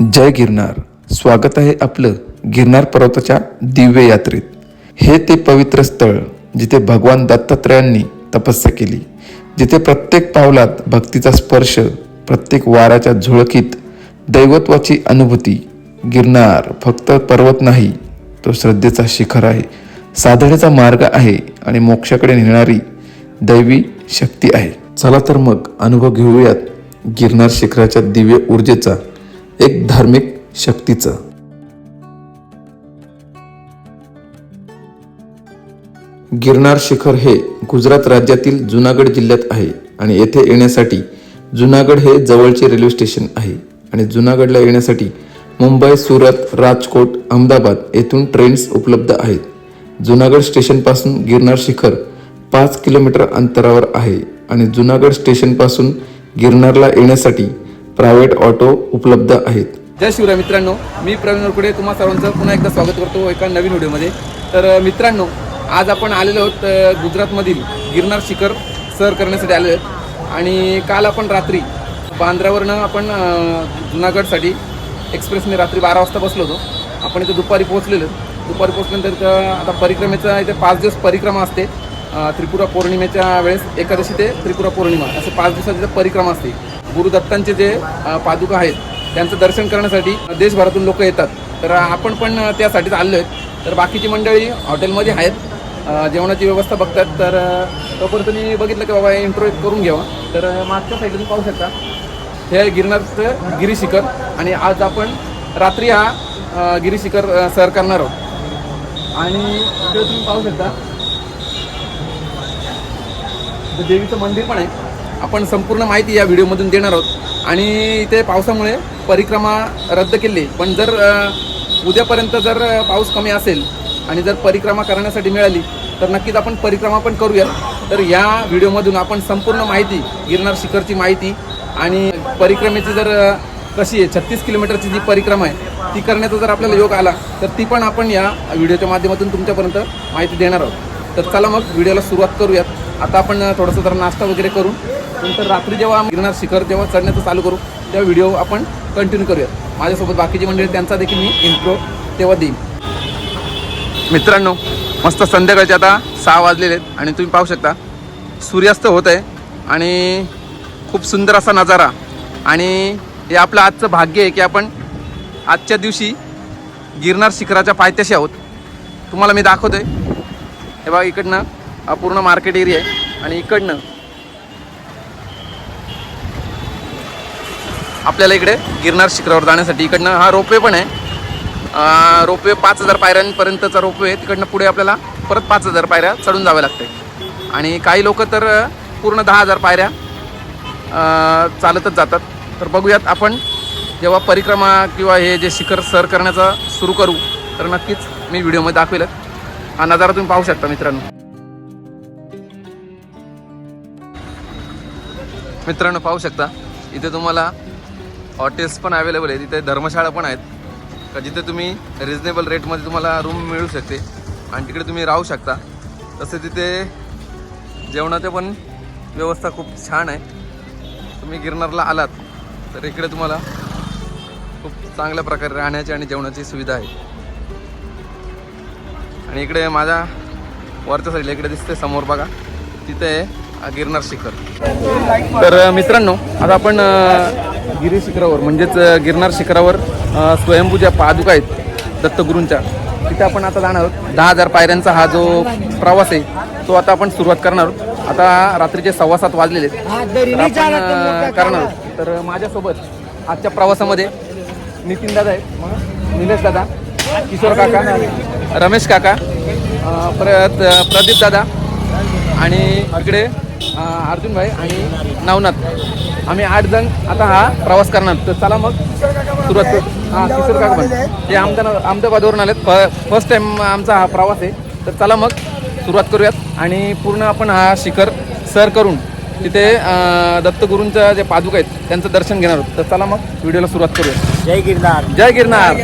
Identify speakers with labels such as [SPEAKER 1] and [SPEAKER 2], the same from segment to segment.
[SPEAKER 1] जय गिरनार. स्वागत आहे आपलं गिरनार पर्वताच्या दिव्य यात्रेत. हे ते पवित्र स्थळ जिथे भगवान दत्तात्रयांनी तपस्या केली जिथे प्रत्येक पावलात भक्तीचा स्पर्श प्रत्येक वाराच्या झुळकीत दैवत्वाची अनुभूती गिरनार फक्त पर्वत नाही तो श्रद्धेचा शिखर आहे साधनेचा मार्ग आहे आणि मोक्षाकडे नेणारी दैवी शक्ती आहे. चला तर मग अनुभव घेऊयात गिरनार शिखराच्या दिव्य ऊर्जेचा धार्मिक शक्तीचं. गिरनार शिखर हे गुजरात राज्यातील जुनागड जिल्ह्यात आहे आणि येथे येण्यासाठी जुनागड हे जवळचे रेल्वे स्टेशन आहे आणि जुनागडला येण्यासाठी मुंबई सुरत राजकोट अहमदाबाद येथून ट्रेन्स उपलब्ध आहेत. जुनागड स्टेशनपासून गिरनार शिखर पाच किलोमीटर अंतरावर आहे आणि जुनागड स्टेशनपासून गिरनारला येण्यासाठी प्रायव्हेट ऑटो उपलब्ध आहेत.
[SPEAKER 2] जय शिवराय मित्रांनो मी प्रवीण वरकुडे तुम्हा सर्वांचं पुन्हा एकदा स्वागत करतो एका नवीन व्हिडिओमध्ये. तर मित्रांनो आज आपण आलेलो आहोत गुजरातमधील गिरनार शिखर सर करण्यासाठी आलेलो आहोत. आणि काल आपण रात्री बांद्र्यावरनं आपण जुनागडसाठी एक्सप्रेसने रात्री बारा वाजता बसलो होतो. आपण इथे दुपारी पोहोचलेलो. दुपारी पोहोचल्यानंतर आता परिक्रमेचा इथे पाच दिवस परिक्रमा असते. त्रिपुरा पौर्णिमेच्या वेळेस एकादशी ते त्रिपुरा पौर्णिमा असे पाच दिवसाची परिक्रमा असते. गुरुदत्तांचे जे पादुका आहेत त्यांचं दर्शन करण्यासाठी देशभरातून लोक येतात. तर आपण पण त्यासाठीच आलो आहेत तर बाकीची मंडळी हॉटेलमध्ये आहेत. जेवणाची व्यवस्था बघतात. तर तोपर्यंत तुम्ही बघितलं की बाबा इंट्रो करून घ्यावा. तर मागच्या साईडला तुम्ही पाहू शकता. हे गिरणारचं गिरनारचं गिरीशिखर. आणि आज आपण रात्री हा अ, गिरीशिखर सर करणार आहोत. आणि इकडे तुम्ही पाहू शकता. देवीचं मंदिर पण आहे. आपण संपूर्ण माहिती या व्हिडिओमधून देणार आहोत. आणि इथे पावसामुळे परिक्रमा रद्द केली. पण जर उद्यापर्यंत जर पाऊस कमी असेल आणि जर परिक्रमा करण्यासाठी मिळाली तर नक्कीच आपण परिक्रमा पण करूया. तर या व्हिडिओमधून आपण संपूर्ण माहिती गिरणार शिखरची माहिती आणि परिक्रमेची जर कशी आहे छत्तीस किलोमीटरची जी परिक्रमा आहे ती करण्याचा जर आपल्याला योग आला तर ती पण आपण या व्हिडिओच्या माध्यमातून तुमच्यापर्यंत माहिती देणार आहोत. तर चला मग व्हिडिओला सुरुवात करूयात. आता आपण थोडंसं जरा नाश्ता वगैरे करून नंतर रात्री जेव्हा गिरणार गिरनार शिखर जेव्हा चढण्याचं चालू करू तेव्हा व्हिडिओ आपण कंटिन्यू करूयात. माझ्यासोबत बाकीची मंडळी त्यांचा देखील मी इंट्रो तेव्हा देईन. मित्रांनो मस्त संध्याकाळचे आता सहा वाजलेले आहेत आणि तुम्ही पाहू शकता सूर्यास्त होत आहे आणि खूप सुंदर असा नजारा. आणि हे आपलं आजचं भाग्य आहे की आपण आजच्या दिवशी गिरनार शिखराच्या पायथ्याशी आहोत. तुम्हाला मी दाखवतो आहे हे बघा इकडनं हा पूर्ण मार्केट एरिया आहे आणि इकडनं आपल्याला इकडे गिरनार शिखरावर जाण्यासाठी. इकडनं हा रोपवे पण आहे. रोपवे पाच हजार पायऱ्यांपर्यंतचा रोपवे आहे. तिकडनं पुढे आपल्याला परत पाच हजार पायऱ्या चढून जावे लागते. आणि काही लोक तर पूर्ण दहा हजार पायऱ्या चालतच जातात. तर बघूयात आपण जेव्हा परिक्रमा किंवा हे जे शिखर सर करण्याचा सुरू करू तर नक्कीच मी व्हिडिओमध्ये दाखवेलच हा नजारा तुम्ही पाहू शकता मित्रांनो. मित्रांनो पाहू शकता. इथे तुम्हाला हॉटेल्स पण अवेलेबल आहेत तिथे धर्मशाळा पण आहेत. का जिथे तुम्ही रिजनेबल रेटमध्ये तुम्हाला रूम मिळू शकते. आणि तिकडे तुम्ही राहू शकता. तसे तिथे जेवणाचं पण व्यवस्था खूप छान आहे. तुम्ही गिरनारला आलात तर इकडे तुम्हाला खूप चांगल्या प्रकारे राहण्याची आणि जेवणाची सुविधा आहे. आणि इकडे माझ्या वरच्या साईडला इकडे दिसते समोर बघा. तिथे आहे गिरनार शिखर. तर मित्रांनो आता आपण गिरी शिखरावर म्हणजेच गिरनार शिखरावर अ, स्वयंभू ज्या पादुका आहेत दत्तगुरूंच्या तिथे आपण आता जाणार आहोत. दहा हजार पायऱ्यांचा हा जो प्रवास आहे तो आता आपण सुरुवात करणार आहोत. आता रात्रीचे सव्वा सात वाजलेले करणार तर माझ्यासोबत आजच्या प्रवासामध्ये नितीन दादा आहेत निलेश दादा किशोर काका रमेश काका परत प्रदीप दादा आणि इकडे अर्जुन भाई आणि नवनाथ. आम्ही आठ जण आता हा प्रवास करणार. तर चला मग. सुरुवात करू. हां किशोर काका ते अहमदाबाद अहमदाबादवरून आलेत. फ फर्स्ट टाईम आमचा हा प्रवास आहे. तर चला मग. सुरुवात करूयात. आणि पूर्ण आपण हा शिखर सर करून तिथे दत्तगुरूंच्या जे पादुका आहेत त्यांचं दर्शन घेणार आहोत. तर चला मग. व्हिडिओला सुरुवात करूया
[SPEAKER 3] जय गिरनार.
[SPEAKER 2] जय गिरनार.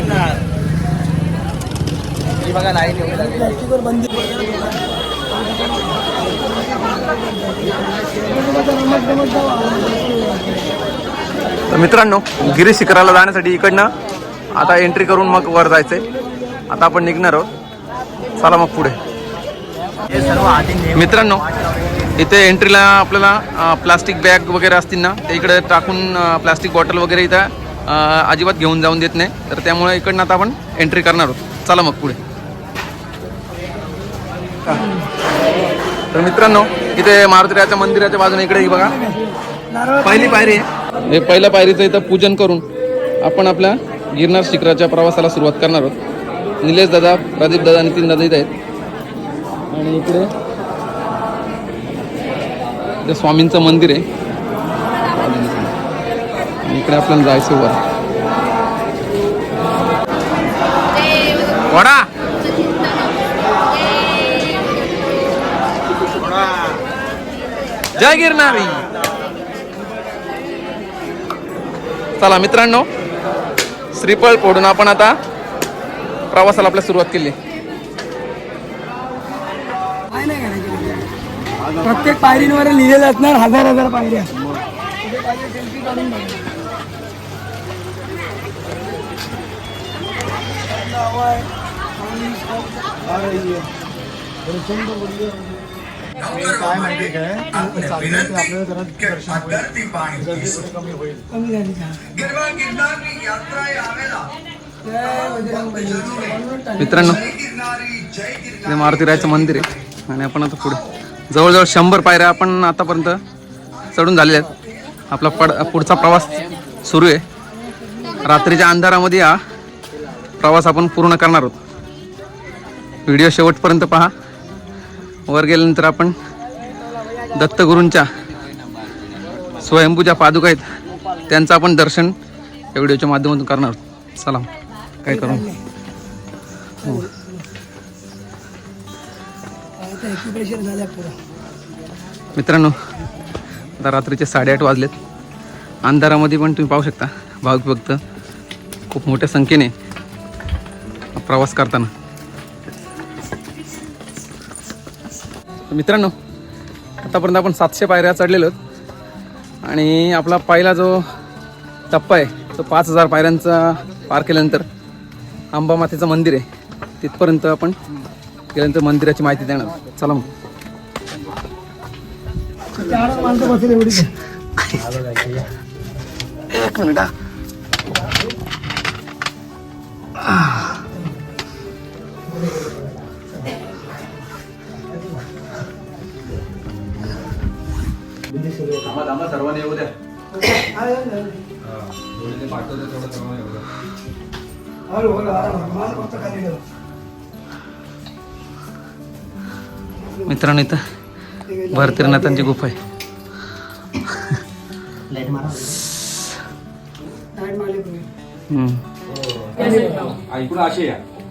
[SPEAKER 3] ही बघा.
[SPEAKER 2] तर मित्रांनो गिरी शिखराला जाण्यासाठी इकडनं आता एंट्री करून मग वर जायचंय. आता आपण निघणार आहोत. चला मग पुढे. मित्रांनो इथे एंट्रीला आपल्याला प्लास्टिक बॅग वगैरे असतील ना ते इकडे टाकून प्लास्टिक बॉटल वगैरे इथं अजिबात घेऊन जाऊन देत नाही. तर त्यामुळे इकडनं आता आपण एंट्री करणार आहोत. चला मग पुढे. तर मित्रांनो इथे मारुतीराच्या मंदिराच्या बाजूने इकडे बघा. पहिली पायरी आहे. हे पहिल्या पायरीचं इथं पूजन करून आपण आपल्या गिरनार शिखराच्या प्रवासाला सुरुवात करणार आहोत. निलेश दादा प्रदीप दादा नितीन दादा इथे आहेत. आणि इकडे इथे स्वामींचं मंदिर आहे. इकडे आपल्याला जायचं वर. वडा जय गिरणारी चला मित्रांनो श्रीफळ फोडून आपण आता प्रवासाला आपल्या सुरुवात केली
[SPEAKER 4] करायचं प्रत्येक पायरींवर लिहिलेलं असणार हजार हजार पायऱ्या. प्रचंड.
[SPEAKER 3] काय माहिती काय? आपल्याला जरा दर्शन कमी होईल.
[SPEAKER 4] कमी झाली का.
[SPEAKER 2] मित्रांनो हे मारुतीरायचं मंदिर आहे. आणि आपण आता पुढे जवळजवळ शंभर पायऱ्या आपण आतापर्यंत चढून झालेल्या आहेत. आपला पड पुढचा प्रवास सुरू आहे. रात्रीच्या अंधारामध्ये हा प्रवास आपण पूर्ण करणार आहोत. व्हिडिओ शेवटपर्यंत पहा. वर गेल्यानंतर आपण दत्तगुरूंच्या स्वयंभूच्या पादुका आहेत. त्यांचं आपण दर्शन या व्हिडिओच्या माध्यमातून करणार आहोत. चला काय करू?
[SPEAKER 4] हो.
[SPEAKER 2] मित्रांनो आता रात्रीचे साडेआठ वाजलेत. अंधारामध्ये पण तुम्ही पाहू शकता. भाविक भक्त खूप मोठ्या संख्येने प्रवास करताना. मित्रांनो आतापर्यंत आपण सातशे पायऱ्या चढलेलो आहोत. आणि आपला पहिला जो टप्पा आहे तो पाच हजार पायऱ्यांचा पार केल्यानंतर अंबा मातेचं मंदिर आहे. तिथपर्यंत आपण गेल्यानंतर मंदिराची माहिती देणार. चला मग.
[SPEAKER 4] चार माणसं बसले एवढी
[SPEAKER 2] एक मिनिट हा.
[SPEAKER 4] हळू हळू आराम फक्त खाली.
[SPEAKER 2] मित्रांनो इथं भरतीरनाथांची गुफा आहे.
[SPEAKER 4] लाइट मारली तुम्ही.
[SPEAKER 2] हम्म.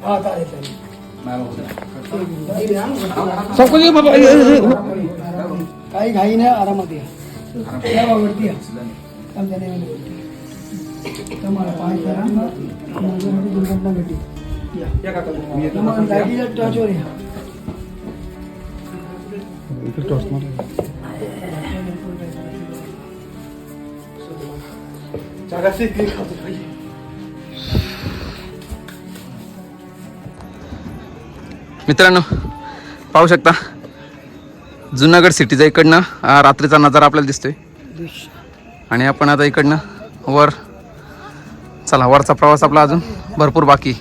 [SPEAKER 4] हा चालेल काही घाई नाही आरामात या. तुम्हाला पाय करा. माझ्यामध्ये दुर्घटना घडली. या तुम्हाला लाईटीच्या टॉर्चवर या.
[SPEAKER 2] मित्रांनो पाहू शकता जुनागड सिटीचा इकडनं हा रात्रीचा नजारा आपल्याला दिसतोय. आणि आपण आता इकडनं वर चला वरचा प्रवास आपला अजून भरपूर बाकी.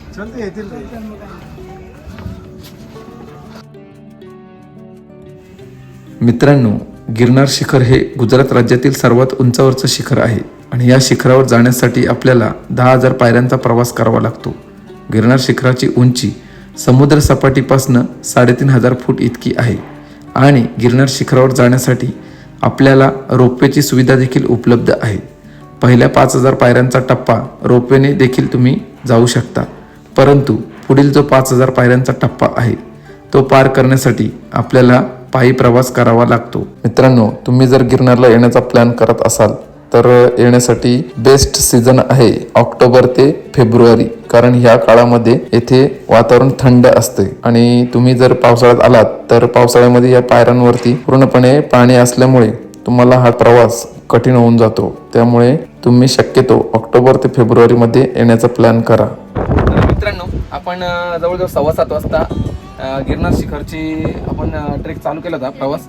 [SPEAKER 1] मित्रांनो गिरनार शिखर हे गुजरात राज्यातील सर्वात उंचावरचं शिखर आहे आणि या शिखरावर जाण्यासाठी आपल्याला दहा हजार पायऱ्यांचा प्रवास करावा लागतो. गिरनार शिखराची उंची समुद्र सपाटीपासनं साडेतीन हजार फूट इतकी आहे आणि गिरनार शिखरावर जाण्यासाठी आपल्याला रोपवेची सुविधा देखील उपलब्ध आहे. पहिल्या पाच हजार पायऱ्यांचा टप्पा रोपवेने देखील तुम्ही जाऊ शकता. परंतु पुढील जो पाच हजार पायऱ्यांचा टप्पा आहे तो पार करण्यासाठी आपल्याला पायी प्रवास करावा लागतो. मित्रांनो तुम्ही जर गिरनारला येण्याचा प्लॅन करत असाल तर येण्यासाठी बेस्ट सीझन आहे ऑक्टोबर ते फेब्रुवारी कारण ह्या काळामध्ये येथे वातावरण थंड असते. आणि तुम्ही जर पावसाळ्यात आलात तर पावसाळ्यामध्ये या पायऱ्यांवरती पूर्णपणे पाणी असल्यामुळे तुम्हाला हा प्रवास कठीण होऊन जातो. त्यामुळे तुम्ही शक्यतो ऑक्टोबर ते फेब्रुवारीमध्ये येण्याचा प्लॅन करा.
[SPEAKER 2] तर मित्रांनो आपण जवळजवळ सव्वा सात वाजता गिरनार शिखरची आपण ट्रेक चालू केला होता प्रवास.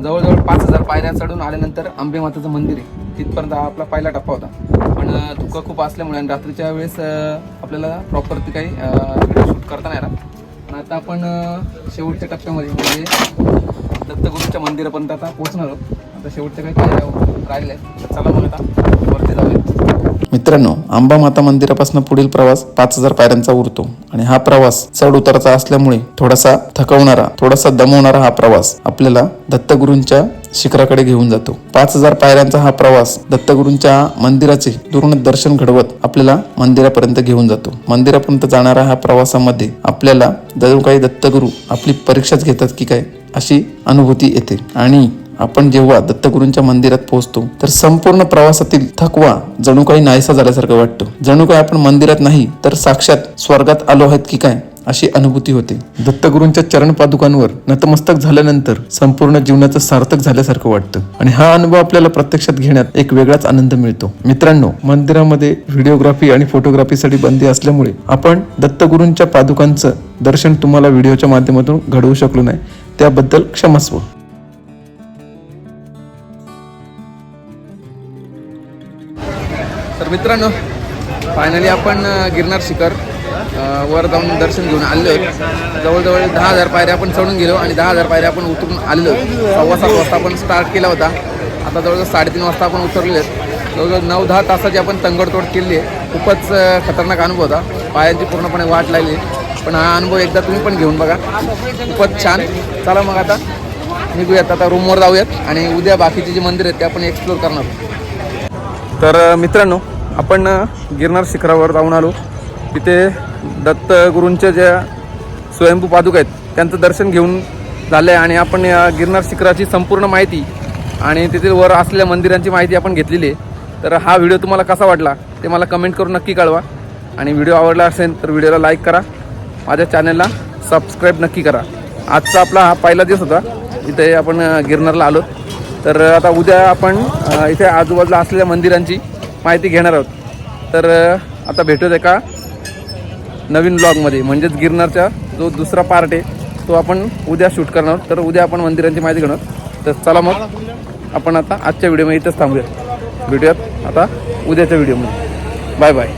[SPEAKER 2] जवळजवळ पाच हजार पायऱ्या चढून आल्यानंतर आंबे माताचं मंदिर आहे. तिथपर्यंत हा आपला पहिला टप्पा होता. पण धुकं खूप असल्यामुळे आणि रात्रीच्या वेळेस आपल्याला प्रॉपर ते काही व्हिडिओ शूट करता नाही आला. पण आता आपण शेवटच्या टप्प्यामध्ये म्हणजे दत्तगुरूच्या मंदिरापर्यंत आता पोहोचणार आहोत. आता शेवटच्या काही चला मग आता वरती जाऊया.
[SPEAKER 1] मित्रांनो आंबा माता मंदिरापासून पुढील प्रवास पाच हजार पायऱ्यांचा उरतो. आणि हा प्रवास चढ उताराचा असल्यामुळे थोडासा थकवणारा थोडासा दमवणारा हा प्रवास आपल्याला दत्तगुरूंच्या शिखराकडे घेऊन जातो. पाच हजार पायऱ्यांचा हा प्रवास दत्तगुरूंच्या मंदिराचे दुरून दर्शन घडवत आपल्याला मंदिरापर्यंत घेऊन जातो. मंदिरापर्यंत जाणारा हा प्रवासामध्ये आपल्याला जणू काही दत्तगुरू आपली परीक्षाच घेतात की काय अशी अनुभूती येते. आणि आपण जेव्हा दत्तगुरूंच्या मंदिरात पोहोचतो तर संपूर्ण प्रवासातील थकवा जणू काही नाहीसा झाल्यासारखं वाटतं. जणू काही आपण मंदिरात नाही तर साक्षात स्वर्गात आलो आहेत की काय अशी अनुभूती होते. दत्तगुरूंच्या चरण पादुकांवर नतमस्तक झाल्यानंतर संपूर्ण जीवनाचं सार्थक झाल्यासारखं वाटतं. आणि हा अनुभव आपल्याला प्रत्यक्षात घेण्यात एक वेगळाच आनंद मिळतो. मित्रांनो मंदिरामध्ये व्हिडिओग्राफी आणि फोटोग्राफीसाठी बंदी असल्यामुळे आपण दत्तगुरूंच्या पादुकांचं दर्शन तुम्हाला व्हिडिओच्या माध्यमातून घडवू शकलो नाही. त्याबद्दल क्षमस्व
[SPEAKER 2] तर मित्रांनो फायनली आपण गिरनार शिखर वर जाऊन दर्शन घेऊन आलेलो आहे जवळजवळ दहा हजार पायऱ्या आपण चढून गेलो आणि दहा हजार पायऱ्या आपण उतरून आलेलो सव्वा सात वाजता आपण स्टार्ट केला होता. आता जवळजवळ साडेतीन वाजता आपण उतरलेलो आहेत. जवळजवळ नऊ दहा तासाची आपण तंगडतोड केली आहे. खूपच खतरनाक अनुभव होता. पायांची पूर्णपणे वाट लागली. पण हा अनुभव एकदा तुम्ही पण घेऊन बघा. खूपच छान. चला मग आता निघूयात. आता रूमवर जाऊयात आणि उद्या बाकीची जी मंदिर आहेत ते आपण एक्सप्लोर करणार तर मित्रांनो आपण गिरनार शिखरावर जाऊन आलो. तिथे दत्तगुरूंच्या ज्या स्वयंभू पादुक आहेत त्यांचं दर्शन घेऊन झालं आहे आणि आपण या गिरनार शिखराची संपूर्ण माहिती आणि तिथे वर असलेल्या मंदिरांची माहिती आपण घेतलेली आहे. तर हा व्हिडिओ तुम्हाला कसा वाटला ते मला कमेंट करून नक्की कळवा. आणि व्हिडिओ आवडला असेल तर व्हिडिओला लाईक करा. माझ्या चॅनलला सबस्क्राईब नक्की करा. आजचा आपला हा पहिला दिवस होता. इथे आपण गिरनारला आलो. तर आता उद्या आपण इथे आजूबाजूला असलेल्या मंदिरांची माहिती घेणार आहोत. तर आता भेटूत एका नवीन ब्लॉगमध्ये म्हणजेच गिरनारचा जो दुसरा पार्ट आहे तो आपण उद्या शूट करणार आहोत. तर उद्या आपण मंदिरांची माहिती घेणार तर चला मग आपण आता आजच्या व्हिडिओमध्ये इथंच थांबूया भेटूयात आता उद्याच्या व्हिडिओमध्ये बाय बाय